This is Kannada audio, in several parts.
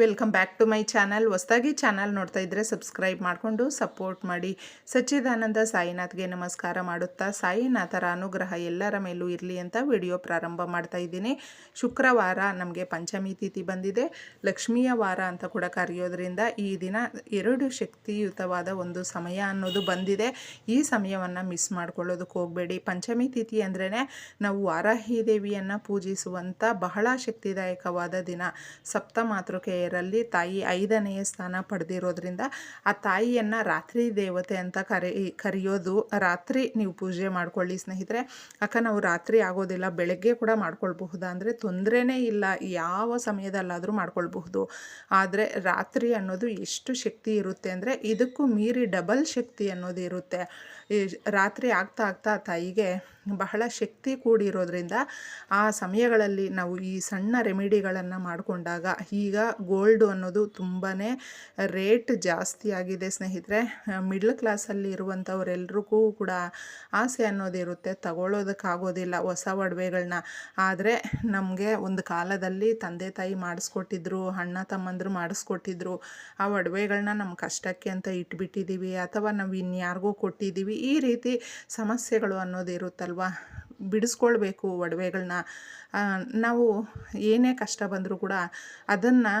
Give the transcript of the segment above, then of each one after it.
Welcome back to my channel ಹೊಸದಾಗಿ ಚಾನಲ್ ನೋಡ್ತಾ ಇದ್ದರೆ ಸಬ್ಸ್ಕ್ರೈಬ್ ಮಾಡಿಕೊಂಡು ಸಪೋರ್ಟ್ ಮಾಡಿ. ಸಚ್ಚಿದಾನಂದ ಸಾಯಿನಾಥ್ಗೆ ನಮಸ್ಕಾರ ಮಾಡುತ್ತಾ ಸಾಯಿನಾಥರ ಅನುಗ್ರಹ ಎಲ್ಲರ ಮೇಲೂ ಇರಲಿ ಅಂತ ವಿಡಿಯೋ ಪ್ರಾರಂಭ ಮಾಡ್ತಾ ಇದ್ದೀನಿ. ಶುಕ್ರವಾರ ನಮಗೆ ಪಂಚಮಿ ತಿಥಿ ಬಂದಿದೆ. ಲಕ್ಷ್ಮಿಯ ವಾರ ಅಂತ ಕೂಡ ಕರೆಯೋದ್ರಿಂದ ಈ ದಿನ ಎರಡು ಶಕ್ತಿಯುತವಾದ ಒಂದು ಸಮಯ ಅನ್ನೋದು ಬಂದಿದೆ. ಈ ಸಮಯವನ್ನು ಮಿಸ್ ಮಾಡ್ಕೊಳ್ಳೋದಕ್ಕೆ ಹೋಗಬೇಡಿ. ಪಂಚಮಿ ತಿಥಿ ಅಂದ್ರೇ ನಾವು ವಾರಾಹಿ ದೇವಿಯನ್ನು ಪೂಜಿಸುವಂಥ ಬಹಳ ಶಕ್ತಿದಾಯಕವಾದ ದಿನ. ಸಪ್ತ ಮಾತೃಕೆಯರಲ್ಲಿ ತಾಯಿ ಐದನೆಯ ಸ್ಥಾನ ಪಡೆದಿರೋದ್ರಿಂದ ಆ ತಾಯಿಯನ್ನು ರಾತ್ರಿ ದೇವತೆ ಅಂತ ಕರೆ, ಕರೆಯೋದು, ರಾತ್ರಿ ನೀವು ಪೂಜೆ ಮಾಡ್ಕೊಳ್ಳಿ ಸ್ನೇಹಿತರೆ. ಅಕ್ಕ, ನಾವು ರಾತ್ರಿ ಆಗೋದಿಲ್ಲ, ಬೆಳಗ್ಗೆ ಕೂಡ ಮಾಡ್ಕೊಳ್ಬಹುದಾ? ಅಂದರೆ ತೊಂದರೆನೇ ಇಲ್ಲ, ಯಾವ ಸಮಯದಲ್ಲಾದರೂ ಮಾಡ್ಕೊಳ್ಬಹುದು. ಆದರೆ ರಾತ್ರಿ ಅನ್ನೋದು ಎಷ್ಟು ಶಕ್ತಿ ಇರುತ್ತೆ ಅಂದರೆ ಇದಕ್ಕೂ ಮೀರಿ ಡಬಲ್ ಶಕ್ತಿ ಅನ್ನೋದು ಇರುತ್ತೆ. ರಾತ್ರಿ ಆಗ್ತಾ ಆಗ್ತಾ ತಾಯಿಗೆ ಬಹಳ ಶಕ್ತಿ ಕೂಡಿರೋದ್ರಿಂದ ಆ ಸಮಯಗಳಲ್ಲಿ ನಾವು ಈ ಸಣ್ಣ ರೆಮಿಡಿಗಳನ್ನು ಮಾಡಿಕೊಂಡಾಗ ಈಗ ಗೋಲ್ಡು ಅನ್ನೋದು ತುಂಬಾ ರೇಟ್ ಜಾಸ್ತಿ ಆಗಿದೆ ಸ್ನೇಹಿತರೆ. ಮಿಡ್ಲ್ ಕ್ಲಾಸಲ್ಲಿ ಇರುವಂಥವರೆಲ್ರಿಗೂ ಕೂಡ ಆಸೆ ಅನ್ನೋದಿರುತ್ತೆ ತಗೊಳ್ಳೋದಕ್ಕಾಗೋದಿಲ್ಲ ಹೊಸ ಒಡವೆಗಳನ್ನ ಆದರೆ ನಮಗೆ ಒಂದು ಕಾಲದಲ್ಲಿ ತಂದೆ ತಾಯಿ ಮಾಡಿಸ್ಕೊಟ್ಟಿದ್ರು, ಅಣ್ಣ ತಮ್ಮಂದರು ಮಾಡಿಸ್ಕೊಟ್ಟಿದ್ರು, ಆ ಒಡವೆಗಳನ್ನ ನಮ್ಮ ಕಷ್ಟಕ್ಕೆ ಅಂತ ಇಟ್ಬಿಟ್ಟಿದ್ದೀವಿ ಅಥವಾ ನಾವು ಇನ್ಯಾರಿಗೂ ಕೊಟ್ಟಿದ್ದೀವಿ ಈ ರೀತಿ ಸಮಸ್ಯೆಗಳು ಅನ್ನೋದು ಇರುತ್ತಲ್ವ ಬಿಡಿಸ್ಕೊಳ್ಬೇಕು ಒಡವೆಗಳನ್ನ ನಾವು ಏನೇ ಕಷ್ಟ ಬಂದರೂ ಕೂಡ ಅದನ್ನು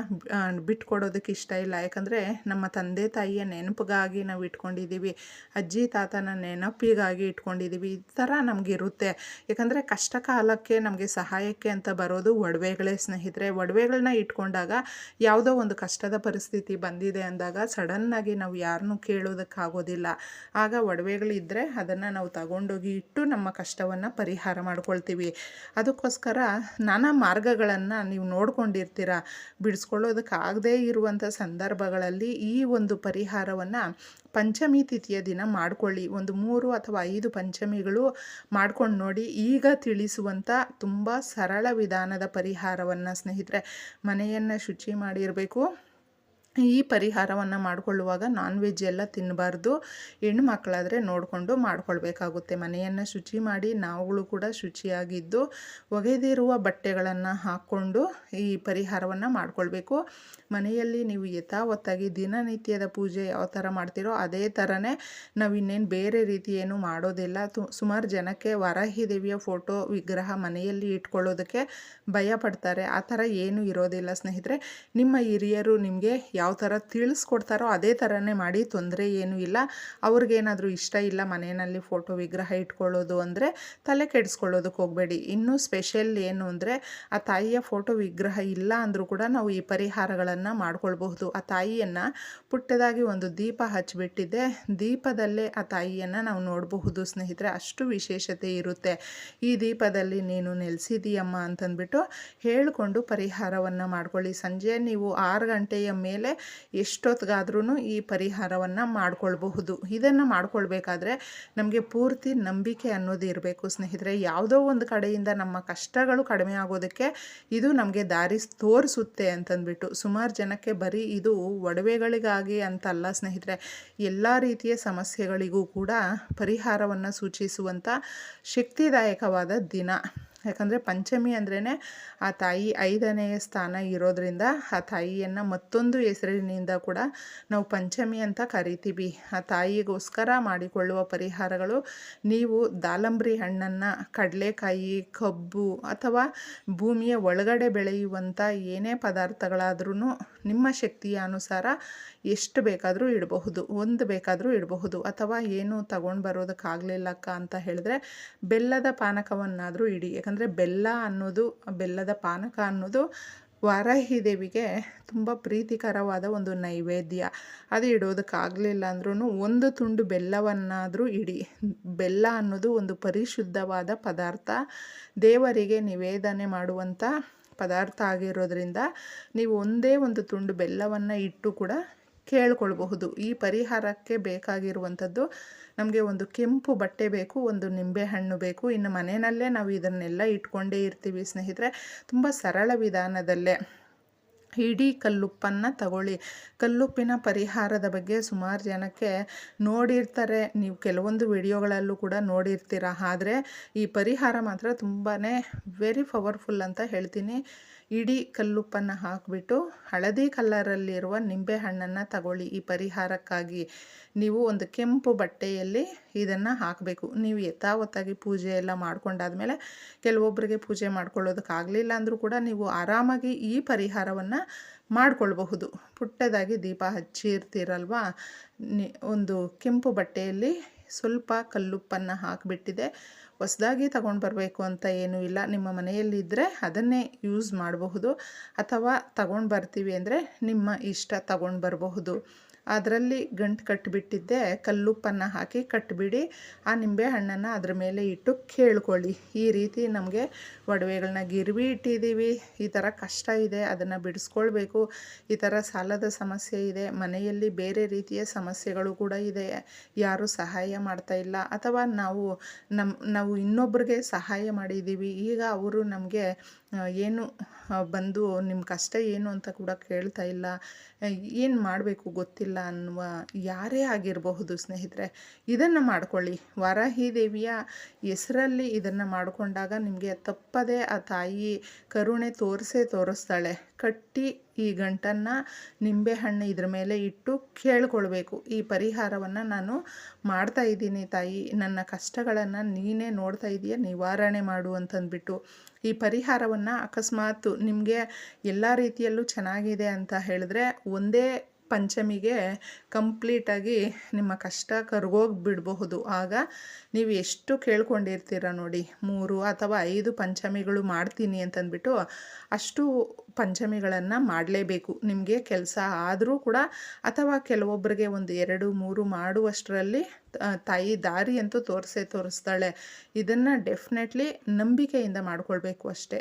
ಬಿಟ್ಕೊಡೋದಕ್ಕೆ ಇಷ್ಟ ಇಲ್ಲ. ಯಾಕಂದರೆ ನಮ್ಮ ತಂದೆ ತಾಯಿಯ ನೆನಪಿಗಾಗಿ ನಾವು ಇಟ್ಕೊಂಡಿದ್ದೀವಿ. ಅಜ್ಜಿ, ತಾತನ ನೆನಪಿಗಾಗಿ ಇಟ್ಕೊಂಡಿದ್ದೀವಿ. ಈ ಥರ ನಮಗಿರುತ್ತೆ. ಯಾಕಂದರೆ ಕಷ್ಟ ಕಾಲಕ್ಕೆ ನಮಗೆ ಸಹಾಯಕ್ಕೆ ಅಂತ ಬರೋದು ಒಡವೆಗಳೇ ಸ್ನೇಹಿತರೆ. ಒಡವೆಗಳನ್ನ ಇಟ್ಕೊಂಡಾಗ ಯಾವುದೋ ಒಂದು ಕಷ್ಟದ ಪರಿಸ್ಥಿತಿ ಬಂದಿದೆ ಅಂದಾಗ ಸಡನ್ನಾಗಿ ನಾವು ಯಾರನ್ನೂ ಕೇಳೋದಕ್ಕಾಗೋದಿಲ್ಲ. ಆಗ ಒಡವೆಗಳಿದ್ದರೆ ಅದನ್ನು ನಾವು ತಗೊಂಡೋಗಿ ಇಟ್ಟು ನಮ್ಮ ಕಷ್ಟವನ್ನು ಪರಿಹಾರ ಮಾಡ್ಕೊಳ್ತೀವಿ. ಅದಕ್ಕೋಸ್ಕರ ನಾನಾ ಮಾರ್ಗಗಳನ್ನು ನೀವು ನೋಡ್ಕೊಂಡಿರ್ತೀರ? ಬಿಡಿಸ್ಕೊಳ್ಳೋದಕ್ಕಾಗದೇ ಇರುವಂಥ ಸಂದರ್ಭಗಳಲ್ಲಿ ಈ ಒಂದು ಪರಿಹಾರವನ್ನು ಪಂಚಮಿ ತಿಥಿಯ ದಿನ ಮಾಡ್ಕೊಳ್ಳಿ. ಒಂದು ಮೂರು ಅಥವಾ ಐದು ಪಂಚಮಿಗಳು ಮಾಡ್ಕೊಂಡು ನೋಡಿ ಈಗ ತಿಳಿಸುವಂಥ ತುಂಬ ಸರಳ ವಿಧಾನದ ಪರಿಹಾರವನ್ನು ಸ್ನೇಹಿತರೆ ಮನೆಯನ್ನು ಶುಚಿ ಮಾಡಿರಬೇಕು. ಈ ಪರಿಹಾರವನ್ನು ಮಾಡಿಕೊಳ್ಳುವಾಗ ನಾನ್ ವೆಜ್ ಎಲ್ಲ ತಿನ್ನಬಾರ್ದು ಹೆಣ್ಣು ಮಕ್ಕಳಾದರೆ ನೋಡಿಕೊಂಡು ಮಾಡಿಕೊಳ್ಬೇಕಾಗುತ್ತೆ. ಮನೆಯನ್ನು ಶುಚಿ ಮಾಡಿ ನಾವುಗಳು ಕೂಡ ಶುಚಿಯಾಗಿದ್ದು ಒಗೆದಿರುವ ಬಟ್ಟೆಗಳನ್ನು ಹಾಕ್ಕೊಂಡು ಈ ಪರಿಹಾರವನ್ನು ಮಾಡಿಕೊಳ್ಬೇಕು. ಮನೆಯಲ್ಲಿ ನೀವು ಯಥಾವತ್ತಾಗಿ ದಿನನಿತ್ಯದ ಪೂಜೆ ಯಾವ ಥರ ಮಾಡ್ತೀರೋ ಅದೇ ಥರನೇ ನಾವು ಇನ್ನೇನು ಬೇರೆ ರೀತಿ ಏನು ಮಾಡೋದಿಲ್ಲ. ಸುಮಾರು ಜನಕ್ಕೆ ವರಾಹಿ ದೇವಿಯ ಫೋಟೋ ವಿಗ್ರಹ ಮನೆಯಲ್ಲಿ ಇಟ್ಕೊಳ್ಳೋದಕ್ಕೆ ಭಯ ಪಡ್ತಾರೆ. ಆ ಥರ ಏನೂ ಇರೋದಿಲ್ಲ ಸ್ನೇಹಿತರೆ. ನಿಮ್ಮ ಹಿರಿಯರು ನಿಮಗೆ ಯಾವ ಥರ ತಿಳಿಸ್ಕೊಡ್ತಾರೋ ಅದೇ ಥರನೇ ಮಾಡಿ, ತೊಂದರೆ ಏನೂ ಇಲ್ಲ. ಅವ್ರಿಗೇನಾದರೂ ಇಷ್ಟ ಇಲ್ಲ ಮನೆಯಲ್ಲಿ ಫೋಟೋ ವಿಗ್ರಹ ಇಟ್ಕೊಳ್ಳೋದು ಅಂದರೆ ತಲೆ ಕೆಡಿಸ್ಕೊಳ್ಳೋದಕ್ಕೆ ಹೋಗಬೇಡಿ. ಇನ್ನೂ ಸ್ಪೆಷಲ್ ಏನು ಅಂದರೆ ಆ ತಾಯಿಯ ಫೋಟೋ ವಿಗ್ರಹ ಇಲ್ಲ ಅಂದರೂ ಕೂಡ ನಾವು ಈ ಪರಿಹಾರಗಳನ್ನು ಮಾಡ್ಕೊಳ್ಬಹುದು. ಆ ತಾಯಿಯನ್ನು ಪುಟ್ಟದಾಗಿ ಒಂದು ದೀಪ ಹಚ್ಚಿಬಿಟ್ಟಿದ್ದೆ ದೀಪದಲ್ಲೇ ಆ ತಾಯಿಯನ್ನು ನಾವು ನೋಡಬಹುದು ಸ್ನೇಹಿತರೆ. ಅಷ್ಟು ವಿಶೇಷತೆ ಇರುತ್ತೆ. ಈ ದೀಪದಲ್ಲಿ ನೀನು ನೆಲೆಸಿದೀಯಮ್ಮ ಅಂತಂದ್ಬಿಟ್ಟು ಹೇಳಿಕೊಂಡು ಪರಿಹಾರವನ್ನು ಮಾಡ್ಕೊಳ್ಳಿ. ಸಂಜೆ ನೀವು ಆರು ಗಂಟೆಯ ಮೇಲೆ ಎಷ್ಟೊತ್ತಿಗಾದ್ರೂ ಈ ಪರಿಹಾರವನ್ನು ಮಾಡಿಕೊಳ್ಬಹುದು. ಇದನ್ನು ಮಾಡಿಕೊಳ್ಬೇಕಾದ್ರೆ ನಮಗೆ ಪೂರ್ತಿ ನಂಬಿಕೆ ಅನ್ನೋದು ಇರಬೇಕು ಸ್ನೇಹಿತರೆ. ಯಾವುದೋ ಒಂದು ಕಡೆಯಿಂದ ನಮ್ಮ ಕಷ್ಟಗಳು ಕಡಿಮೆ ಆಗೋದಕ್ಕೆ ಇದು ನಮಗೆ ದಾರಿ ತೋರಿಸುತ್ತೆ ಅಂತಂದ್ಬಿಟ್ಟು ಸುಮಾರು ಜನಕ್ಕೆ ಬರೀ ಇದು ಒಡವೆಗಳಿಗಾಗಿ ಅಂತಲ್ಲ ಸ್ನೇಹಿತರೆ. ಎಲ್ಲ ರೀತಿಯ ಸಮಸ್ಯೆಗಳಿಗೂ ಕೂಡ ಪರಿಹಾರವನ್ನು ಸೂಚಿಸುವಂಥ ಶಕ್ತಿದಾಯಕವಾದ ದಿನ. ಯಾಕಂದರೆ ಪಂಚಮಿ ಅಂದ್ರೇ ಆ ತಾಯಿ ಐದನೆಯ ಸ್ಥಾನ ಇರೋದರಿಂದ ಆ ತಾಯಿಯನ್ನು ಮತ್ತೊಂದು ಹೆಸರಿನಿಂದ ಕೂಡ ನಾವು ಪಂಚಮಿ ಅಂತ ಕರಿತೀವಿ. ಆ ತಾಯಿಗೋಸ್ಕರ ಮಾಡಿಕೊಳ್ಳುವ ಪರಿಹಾರಗಳು ನೀವು ದಾಳಂಬ್ರಿ ಹಣ್ಣನ್ನು, ಕಡಲೆಕಾಯಿ, ಕಬ್ಬು ಅಥವಾ ಭೂಮಿಯ ಒಳಗಡೆ ಬೆಳೆಯುವಂಥ ಏನೇ ಪದಾರ್ಥಗಳಾದ್ರೂ ನಿಮ್ಮ ಶಕ್ತಿಯ ಅನುಸಾರ ಎಷ್ಟು ಬೇಕಾದರೂ ಇಡಬಹುದು, ಒಂದು ಬೇಕಾದರೂ ಇಡಬಹುದು ಅಥವಾ ಏನು ತಗೊಂಡು ಬರೋದಕ್ಕಾಗಲಿಲ್ಲಕ್ಕ ಅಂತ ಹೇಳಿದ್ರೆ ಬೆಲ್ಲದ ಪಾನಕವನ್ನಾದರೂ ಇಡಿ. ಯಾಕಂದರೆ ಬೆಲ್ಲ ಅನ್ನೋದು, ಬೆಲ್ಲದ ಪಾನಕ ಅನ್ನೋದು ವಾರಾಹಿ ದೇವಿಗೆ ತುಂಬ ಪ್ರೀತಿಕರವಾದ ಒಂದು ನೈವೇದ್ಯ. ಅದು ಇಡೋದಕ್ಕಾಗಲಿಲ್ಲ ಅಂದ್ರೂ ಒಂದು ತುಂಡು ಬೆಲ್ಲವನ್ನಾದರೂ ಇಡಿ. ಬೆಲ್ಲ ಅನ್ನೋದು ಒಂದು ಪರಿಶುದ್ಧವಾದ ಪದಾರ್ಥ. ದೇವರಿಗೆ ನಿವೇದನೆ ಮಾಡುವಂಥ ಪದಾರ್ಥ ಆಗಿರೋದ್ರಿಂದ ನೀವು ಒಂದೇ ಒಂದು ತುಂಡು ಬೆಲ್ಲವನ್ನು ಇಟ್ಟು ಕೂಡ ಕೇಳ್ಕೊಳ್ಬಹುದು. ಈ ಪರಿಹಾರಕ್ಕೆ ಬೇಕಾಗಿರುವಂಥದ್ದು ನಮಗೆ ಒಂದು ಕೆಂಪು ಬಟ್ಟೆ ಬೇಕು, ಒಂದು ನಿಂಬೆಹಣ್ಣು ಬೇಕು. ಇನ್ನು ಮನೆಯಲ್ಲೇ ನಾವು ಇದನ್ನೆಲ್ಲ ಇಟ್ಕೊಂಡೇ ಇರ್ತೀವಿ ಸ್ನೇಹಿತರೆ. ತುಂಬ ಸರಳ ವಿಧಾನದಲ್ಲೇ. ಇಡೀ ಕಲ್ಲುಪ್ಪನ್ನು ತಗೊಳ್ಳಿ. ಕಲ್ಲುಪ್ಪಿನ ಪರಿಹಾರದ ಬಗ್ಗೆ ಸುಮಾರು ಜನಕ್ಕೆ ನೋಡಿರ್ತಾರೆ. ನೀವು ಕೆಲವೊಂದು ವಿಡಿಯೋಗಳಲ್ಲೂ ಕೂಡ ನೋಡಿರ್ತೀರ. ಆದರೆ ಈ ಪರಿಹಾರ ಮಾತ್ರ ತುಂಬಾ ವೆರಿ ಪವರ್ಫುಲ್ ಅಂತ ಹೇಳ್ತೀನಿ. ಇಡೀ ಕಲ್ಲುಪ್ಪನ್ನು ಹಾಕಿಬಿಟ್ಟು ಹಳದಿ ಕಲ್ಲರಲ್ಲಿರುವ ನಿಂಬೆಹಣ್ಣನ್ನು ತಗೊಳ್ಳಿ. ಈ ಪರಿಹಾರಕ್ಕಾಗಿ ನೀವು ಒಂದು ಕೆಂಪು ಬಟ್ಟೆಯಲ್ಲಿ ಇದನ್ನು ಹಾಕಬೇಕು. ನೀವು ಯಥಾವತ್ತಾಗಿ ಪೂಜೆ ಎಲ್ಲ ಮಾಡ್ಕೊಂಡಾದ್ಮೇಲೆ ಕೆಲವೊಬ್ಬರಿಗೆ ಪೂಜೆ ಮಾಡ್ಕೊಳ್ಳೋದಕ್ಕಾಗಲಿಲ್ಲ ಅಂದರೂ ಕೂಡ ನೀವು ಆರಾಮಾಗಿ ಈ ಪರಿಹಾರವನ್ನು ಮಾಡ್ಕೊಳ್ಬಹುದು. ಪುಟ್ಟದಾಗಿ ದೀಪ ಹಚ್ಚಿರ್ತೀರಲ್ವ? ಒಂದು ಕೆಂಪು ಬಟ್ಟೆಯಲ್ಲಿ ಸ್ವಲ್ಪ ಕಲ್ಲುಪ್ಪನ್ನು ಹಾಕಿಬಿಟ್ಟಿದೆ. ಹೊಸದಾಗಿ ತಗೊಂಡು ಬರಬೇಕು ಅಂತ ಏನೂ ಇಲ್ಲ. ನಿಮ್ಮ ಮನೆಯಲ್ಲಿದ್ದರೆ ಅದನ್ನೇ ಯೂಸ್ ಮಾಡಬಹುದು. ಅಥವಾ ತಗೊಂಡು ಬರ್ತೀವಿ ಅಂದರೆ ನಿಮ್ಮ ಇಷ್ಟ ತಗೊಂಡು ಬರಬಹುದು. ಅದರಲ್ಲಿ ಗಂಟು ಕಟ್ಟಿಬಿಟ್ಟಿದ್ದೆ ಕಲ್ಲುಪ್ಪನ್ನು ಹಾಕಿ ಕಟ್ಟಿಬಿಡಿ ಆ ನಿಂಬೆ ಹಣ್ಣನ್ನು ಅದ್ರ ಮೇಲೆ ಇಟ್ಟು ಕೇಳ್ಕೊಳ್ಳಿ. ಈ ರೀತಿ ನಮಗೆ ಒಡವೆಗಳನ್ನ ಗಿರ್ವಿ ಇಟ್ಟಿದ್ದೀವಿ ಈ ಥರ ಕಷ್ಟ ಇದೆ, ಅದನ್ನು ಬಿಡಿಸ್ಕೊಳ್ಬೇಕು. ಈ ಥರ ಸಾಲದ ಸಮಸ್ಯೆ ಇದೆ, ಮನೆಯಲ್ಲಿ ಬೇರೆ ರೀತಿಯ ಸಮಸ್ಯೆಗಳು ಕೂಡ ಇದೆ. ಯಾರೂ ಸಹಾಯ ಮಾಡ್ತಾ ಇಲ್ಲ. ಅಥವಾ ನಾವು ನಮ್ಮ ನಾವು ಇನ್ನೊಬ್ರಿಗೆ ಸಹಾಯ ಮಾಡಿದ್ದೀವಿ ಈಗ ಅವರು ನಮಗೆ ಏನು ಬಂದು ನಿಮ್ಮ ಕಷ್ಟ ಏನು ಅಂತ ಕೂಡ ಕೇಳ್ತಾ ಇಲ್ಲ. ಏನು ಮಾಡಬೇಕು ಗೊತ್ತಿಲ್ಲ ಅನ್ನುವ ಯಾರೇ ಆಗಿರಬಹುದು ಸ್ನೇಹಿತರೆ, ಇದನ್ನು ಮಾಡ್ಕೊಳ್ಳಿ. ವರಾಹಿ ದೇವಿಯ ಹೆಸರಲ್ಲಿ ಇದನ್ನು ಮಾಡಿಕೊಂಡಾಗ ನಿಮಗೆ ತಪ್ಪದೇ ಆ ತಾಯಿ ಕರುಣೆ ತೋರಿಸೇ ತೋರಿಸ್ತಾಳೆ. ಕಟ್ಟಿ ಈ ಗಂಟನ್ನು ನಿಂಬೆಹಣ್ಣು ಇದ್ರ ಮೇಲೆ ಇಟ್ಟು ಕೇಳ್ಕೊಳ್ಬೇಕು. ಈ ಪರಿಹಾರವನ್ನು ನಾನು ಮಾಡ್ತಾ ಇದ್ದೀನಿ ತಾಯಿ. ನನ್ನ ಕಷ್ಟಗಳನ್ನು ನೀನೇ ನೋಡ್ತಾ ಇದೆಯಾ, ನಿವಾರಣೆ ಮಾಡು ಅಂತಂದ್ಬಿಟ್ಟು. ಈ ಪರಿಹಾರವನ್ನು ಅಕಸ್ಮಾತ್ ನಿಮಗೆ ಎಲ್ಲ ರೀತಿಯಲ್ಲೂ ಚೆನ್ನಾಗಿದೆ ಅಂತ ಹೇಳಿದ್ರೆ ಒಂದೇ ಪಂಚಮಿಗೆ ಕಂಪ್ಲೀಟಾಗಿ ನಿಮ್ಮ ಕಷ್ಟ ಕರ್ಗೋಗಿ ಬಿಡಬಹುದು. ಆಗ ನೀವು ಎಷ್ಟು ಕೇಳ್ಕೊಂಡಿರ್ತೀರ ನೋಡಿ, ಮೂರು ಅಥವಾ ಐದು ಪಂಚಮಿಗಳು ಮಾಡ್ತೀನಿ ಅಂತಂದ್ಬಿಟ್ಟು ಅಷ್ಟು ಪಂಚಮಿಗಳನ್ನು ಮಾಡಲೇಬೇಕು. ನಿಮಗೆ ಕೆಲಸ ಆದರೂ ಕೂಡ ಅಥವಾ ಕೆಲವೊಬ್ಬರಿಗೆ ಒಂದು ಎರಡು, ಮೂರು ಮಾಡುವಷ್ಟರಲ್ಲಿ ತಾಯಿ ದಾರಿ ಅಂತೂ ತೋರಿಸೇ ತೋರಿಸ್ತಾಳೆ. ಇದನ್ನು ಡೆಫಿನೆಟ್ಲಿ ನಂಬಿಕೆಯಿಂದ ಮಾಡ್ಕೊಳ್ಬೇಕು ಅಷ್ಟೇ.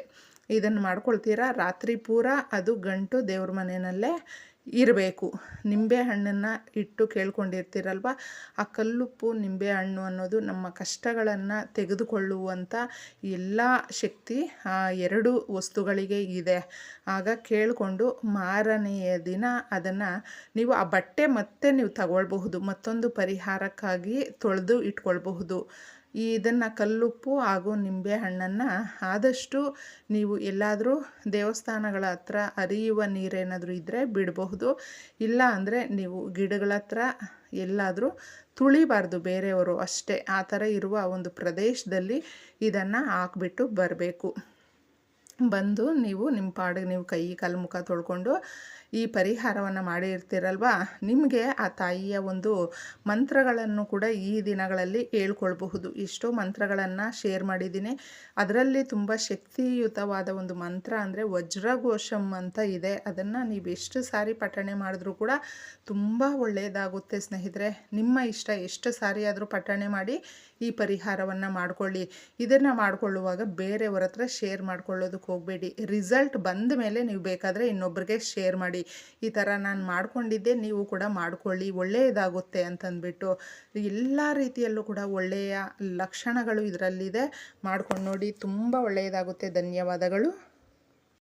ಇದನ್ನು ಮಾಡ್ಕೊಳ್ತೀರಾ? ರಾತ್ರಿ ಪೂರ ಅದು ಗಂಟು ದೇವ್ರ ಮನೆಯಲ್ಲೇ ಇರಬೇಕು. ನಿಂಬೆ ಹಣ್ಣನ್ನು ಇಟ್ಟು ಕೇಳ್ಕೊಂಡಿರ್ತೀರಲ್ವ? ಆ ಕಲ್ಲುಪ್ಪು, ನಿಂಬೆ ಹಣ್ಣು ಅನ್ನೋದು ನಮ್ಮ ಕಷ್ಟಗಳನ್ನು ತೆಗೆದುಕೊಳ್ಳುವಂಥ ಎಲ್ಲ ಶಕ್ತಿ ಆ ಎರಡು ವಸ್ತುಗಳಿಗೆ ಇದೆ. ಆಗ ಕೇಳಿಕೊಂಡು ಮಾರನೆಯ ದಿನ ಅದನ್ನು ನೀವು ಆ ಬಟ್ಟೆ ಮತ್ತೆ ನೀವು ತಗೊಳ್ಬಹುದು. ಮತ್ತೊಂದು ಪರಿಹಾರಕ್ಕಾಗಿ ತೊಳೆದು ಇಟ್ಕೊಳ್ಬಹುದು. ಇದನ್ನು ಕಲ್ಲುಪ್ಪು ಹಾಗೂ ನಿಂಬೆ ಹಣ್ಣನ್ನು ಆದಷ್ಟು ನೀವು ಎಲ್ಲಾದರೂ ದೇವಸ್ಥಾನಗಳ ಹತ್ರ ಹರಿಯುವ ನೀರೇನಾದರೂ ಇದ್ದರೆ ಬಿಡಬಹುದು. ಇಲ್ಲ ಅಂದರೆ ನೀವು ಗಿಡಗಳ ಹತ್ರ ಎಲ್ಲಾದರೂ ತುಳಿಬಾರ್ದು, ಬೇರೆಯವರು ಅಷ್ಟೇ. ಆ ಥರ ಇರುವ ಒಂದು ಪ್ರದೇಶದಲ್ಲಿ ಇದನ್ನು ಹಾಕ್ಬಿಟ್ಟು ಬರಬೇಕು. ಬಂದು ನೀವು ನಿಮ್ಮ ಪಾಡಿಗೆ ನೀವು ಕೈ, ಕಾಲು ಮುಖ ತೊಳ್ಕೊಂಡು ಈ ಪರಿಹಾರವನ್ನು ಮಾಡಿರ್ತೀರಲ್ವ ನಿಮಗೆ ಆ ತಾಯಿಯ ಒಂದು ಮಂತ್ರಗಳನ್ನು ಕೂಡ ಈ ದಿನಗಳಲ್ಲಿ ಹೇಳ್ಕೊಳ್ಬಹುದು. ಎಷ್ಟೋ ಮಂತ್ರಗಳನ್ನು ಶೇರ್ ಮಾಡಿದ್ದೀನಿ. ಅದರಲ್ಲಿ ತುಂಬ ಶಕ್ತಿಯುತವಾದ ಒಂದು ಮಂತ್ರ ಅಂದರೆ ವಜ್ರಘೋಷಂ ಅಂತ ಇದೆ. ಅದನ್ನು ನೀವು ಎಷ್ಟು ಸಾರಿ ಪಠಣೆ ಮಾಡಿದ್ರೂ ಕೂಡ ತುಂಬ ಒಳ್ಳೆಯದಾಗುತ್ತೆ ಸ್ನೇಹಿತರೆ. ನಿಮ್ಮ ಇಷ್ಟ ಎಷ್ಟು ಸಾರಿ ಆದರೂ ಪಠಣೆ ಮಾಡಿ ಈ ಪರಿಹಾರವನ್ನು ಮಾಡಿಕೊಳ್ಳಿ. ಇದನ್ನು ಮಾಡಿಕೊಳ್ಳುವಾಗ ಬೇರೆಯವ್ರ ಹತ್ರ ಶೇರ್ ಮಾಡ್ಕೊಳ್ಳೋದಕ್ಕೆ ಹೋಗಬೇಡಿ. ರಿಸಲ್ಟ್ ಬಂದ ಮೇಲೆ ನೀವು ಬೇಕಾದರೆ ಇನ್ನೊಬ್ಬರಿಗೆ ಶೇರ್ ಮಾಡಿ. ಈ ಥರ ನಾನು ಮಾಡ್ಕೊಂಡಿದ್ದೆ, ನೀವು ಕೂಡ ಮಾಡಿಕೊಳ್ಳಿ. ಒಳ್ಳೆಯದಾಗುತ್ತೆ ಅಂತಂದ್ಬಿಟ್ಟು. ಎಲ್ಲ ರೀತಿಯಲ್ಲೂ ಕೂಡ ಒಳ್ಳೆಯ ಲಕ್ಷಣಗಳು ಇದರಲ್ಲಿದೆ. ಮಾಡ್ಕೊಂಡು ನೋಡಿ, ತುಂಬ ಒಳ್ಳೆಯದಾಗುತ್ತೆ. ಧನ್ಯವಾದಗಳು.